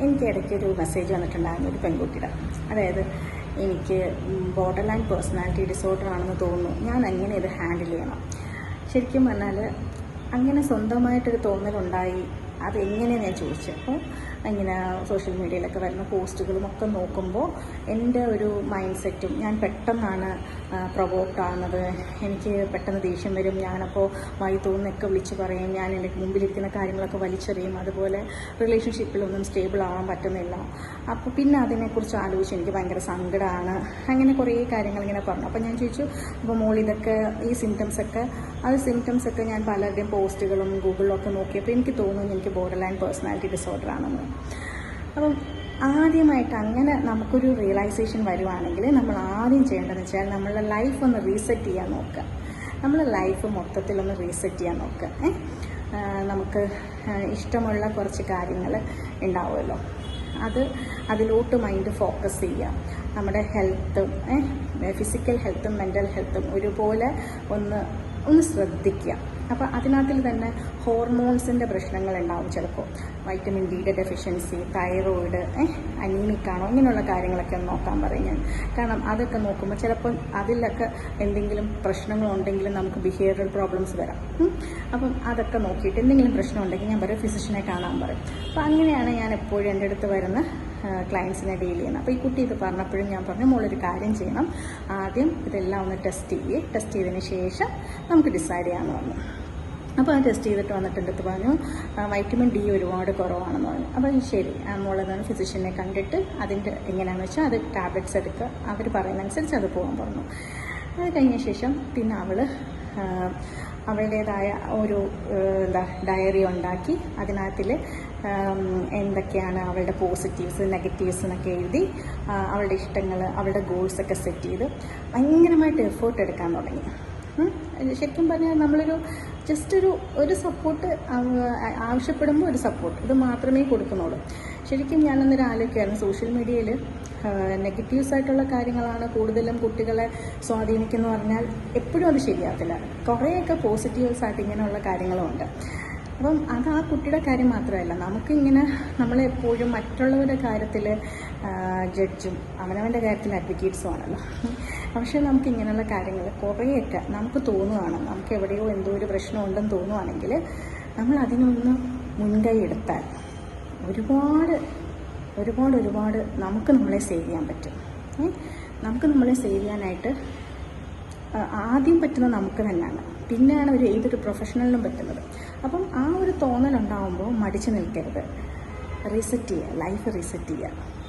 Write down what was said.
എനിക്ക് ഇടയ്ക്കൊരു മെസ്സേജ് വന്നിട്ടുണ്ടായിരുന്നു ഒരു പെൺകുട്ടിയുടെ. അതായത് എനിക്ക് ബോർഡർ ലൈൻ പേഴ്സണാലിറ്റി ഡിസോർഡർ ആണെന്ന് തോന്നുന്നു. ഞാൻ എങ്ങനെ ഇത് ഹാൻഡിൽ ചെയ്യണം? ശരിക്കും പറഞ്ഞാൽ അങ്ങനെ സ്വന്തമായിട്ടൊരു തോന്നലുണ്ടായി. അതെങ്ങനെയാണ് ഞാൻ ചോദിച്ചത് അപ്പോൾ ഇങ്ങനെ സോഷ്യൽ മീഡിയയിലൊക്കെ വരുന്ന പോസ്റ്റുകളും ഒക്കെ നോക്കുമ്പോൾ എന്റെ ഒരു മൈൻഡ് സെറ്റും ഞാൻ പെട്ടെന്നാണ് പ്രൊവോക്ട് ആകുന്നത് എനിക്ക് പെട്ടെന്ന് ദേഷ്യം വരും. ഞാനപ്പോൾ വായി തോന്നുന്നൊക്കെ വിളിച്ച് പറയും. ഞാൻ എന്റെ മുമ്പിലിരിക്കുന്ന കാര്യങ്ങളൊക്കെ വലിച്ചെറിയും. അതുപോലെ റിലേഷൻഷിപ്പിലൊന്നും സ്റ്റേബിൾ ആവാൻ പറ്റുന്നില്ല. അപ്പോൾ പിന്നെ അതിനെക്കുറിച്ച് ആലോചിച്ച് എനിക്ക് ഭയങ്കര സങ്കടമാണ് അങ്ങനെ കുറേ കാര്യങ്ങൾ ഇങ്ങനെ പറഞ്ഞു. അപ്പോൾ ഞാൻ ചോദിച്ചു അപ്പോൾ മോൾ ഇതൊക്കെ ഈ സിംറ്റംസ് ഒക്കെ അത് സിംറ്റംസ് ഒക്കെ ഞാൻ പലരുടെയും പോസ്റ്റുകളും ഗൂഗിളും ഒക്കെ നോക്കിയപ്പോൾ എനിക്ക് തോന്നുന്നു എനിക്ക് ബോർഡർ ലൈൻ പേഴ്സണാലിറ്റി ഡിസോർഡർ ആണെന്ന്. അപ്പം ആദ്യമായിട്ട് അങ്ങനെ നമുക്കൊരു റിയലൈസേഷൻ വരുവാണെങ്കിൽ നമ്മൾ ആദ്യം ചെയ്യേണ്ടതെന്ന് വെച്ചാൽ നമ്മളുടെ ലൈഫ് ഒന്ന് റീസെറ്റ് ചെയ്യാൻ നോക്കുക. നമ്മളെ ലൈഫ് മൊത്തത്തിലൊന്ന് റീസെറ്റ് ചെയ്യാൻ നോക്കുക. നമുക്ക് ഇഷ്ടമുള്ള കുറച്ച് കാര്യങ്ങൾ ഉണ്ടാവുമല്ലോ. അത് അതിലോട്ട് മൈൻഡ് ഫോക്കസ് ചെയ്യാം നമ്മുടെ ഹെൽത്തും ഫിസിക്കൽ ഹെൽത്തും മെന്റൽ ഹെൽത്തും ഒരുപോലെ ഒന്ന് ഒന്ന് ശ്രദ്ധിക്കുക. അപ്പോൾ അതിനകത്തിൽ തന്നെ ഹോർമോൺസിന്റെ പ്രശ്നങ്ങൾ ഉണ്ടാവും ചിലപ്പോൾ വൈറ്റമിൻ ഡിയുടെ ഡെഫിഷ്യൻസി തൈറോയിഡ് അനീമിക്കാണോ ഇങ്ങനെയുള്ള കാര്യങ്ങളൊക്കെ ഒന്ന് നോക്കാൻ പറയും ഞാൻ. കാരണം അതൊക്കെ നോക്കുമ്പോൾ ചിലപ്പോൾ അതിലൊക്കെ എന്തെങ്കിലും പ്രശ്നങ്ങളുണ്ടെങ്കിലും നമുക്ക് ബിഹേവിയറൽ പ്രോബ്ലംസ് വരാം. അപ്പം അതൊക്കെ നോക്കിയിട്ട് എന്തെങ്കിലും പ്രശ്നം ഉണ്ടെങ്കിൽ ഞാൻ പറയും ഫിസിഷ്യനെ കാണാൻ പറയും. അപ്പോൾ അങ്ങനെയാണ് ഞാൻ എപ്പോഴും എന്റെ അടുത്ത് വരുന്ന ക്ലയൻസിനെ ഡീൽ ചെയ്യുന്നത്. അപ്പോൾ ഈ കുട്ടി ഇത് പറഞ്ഞപ്പോഴും ഞാൻ പറഞ്ഞു മോളൊരു കാര്യം ചെയ്യണം. ആദ്യം ഇതെല്ലാം ഒന്ന് ടെസ്റ്റ് ചെയ്യേ. ടെസ്റ്റ് ചെയ്തതിന് ശേഷം നമുക്ക് ഡിസൈഡ് ചെയ്യാമെന്ന് പറഞ്ഞു. അപ്പോൾ അത് ടെസ്റ്റ് ചെയ്തിട്ട് വന്നിട്ട് എന്റെ അടുത്ത് പറഞ്ഞു വൈറ്റമിൻ ഡി ഒരുപാട് കുറവാണെന്ന് പറഞ്ഞു. അപ്പോൾ ശരി മോളെന്നാണ് ഫിസിഷ്യനെ കണ്ടിട്ട് അതിന്റെ എങ്ങനെയാണെന്ന് വെച്ചാൽ അത് ടാബ്ലറ്റ്സ് എടുക്കുക അവർ പറയുന്നതനുസരിച്ച് അത് പോകാൻ പറഞ്ഞു. അത് കഴിഞ്ഞ ശേഷം പിന്നെ അവൾ അവളുടേതായ ഒരു എന്താ ഡയറി ഉണ്ടാക്കി അതിനകത്തിൽ എന്തൊക്കെയാണ് അവളുടെ പോസിറ്റീവ്സ് നെഗറ്റീവ്സ് എന്നൊക്കെ എഴുതി അവളുടെ ഇഷ്ടങ്ങൾ അവളുടെ ഗോൾസ് ഒക്കെ സെറ്റ് ചെയ്ത് ഭയങ്കരമായിട്ട് എഫേർട്ട് എടുക്കാൻ തുടങ്ങി. ശരിക്കും പറഞ്ഞാൽ നമ്മളൊരു ജസ്റ്റ് ഒരു ഒരു സപ്പോർട്ട് ആവശ്യപ്പെടുമ്പോൾ ഒരു സപ്പോർട്ട് ഇത് മാത്രമേ കൊടുക്കുന്നുള്ളൂ ശരിക്കും ഞാനൊന്നൊരു ആലോചിക്കുകയായിരുന്നു സോഷ്യൽ മീഡിയയിൽ നെഗറ്റീവ്സ് ആയിട്ടുള്ള കാര്യങ്ങളാണ് കൂടുതലും കുട്ടികളെ സ്വാധീനിക്കുന്നു പറഞ്ഞാൽ എപ്പോഴും അത് ശരിയാകത്തില്ല. കുറേയൊക്കെ പോസിറ്റീവ്സ് ആയിട്ട് ഇങ്ങനെയുള്ള കാര്യങ്ങളുമുണ്ട് അപ്പം അത് ആ കുട്ടിയുടെ കാര്യം മാത്രമല്ല നമുക്കിങ്ങനെ നമ്മളെപ്പോഴും മറ്റുള്ളവരുടെ കാര്യത്തിൽ ജഡ്ജും അവനവന്റെ കാര്യത്തിൽ അഡ്വക്കേറ്റ്സും ആണല്ലോ. പക്ഷേ നമുക്ക് ഇങ്ങനെയുള്ള കാര്യങ്ങൾ കുറേയൊക്കെ നമുക്ക് തോന്നുകയാണ് നമുക്ക് എവിടെയോ എന്തോ ഒരു പ്രശ്നമുണ്ടെന്ന് തോന്നുവാണെങ്കിൽ നമ്മൾ അതിനൊന്ന് മുൻകൈ എടുത്താൽ ഒരുപാട് ഒരുപാട് ഒരുപാട് നമുക്ക് നമ്മളെ സേവ് ചെയ്യാൻ പറ്റും. നമുക്ക് നമ്മളെ സേവ് ചെയ്യാനായിട്ട് ആദ്യം പറ്റുന്നത് നമുക്ക് തന്നെയാണ്. പിന്നെയാണ് ഒരു ഏതൊരു പ്രൊഫഷണലിനും പറ്റുന്നത്. അപ്പം ആ ഒരു തോന്നലുണ്ടാകുമ്പോൾ മടിച്ചു നിൽക്കരുത്. റീസെറ്റ് ചെയ്യുക. ലൈഫ് റീസെറ്റ് ചെയ്യുക.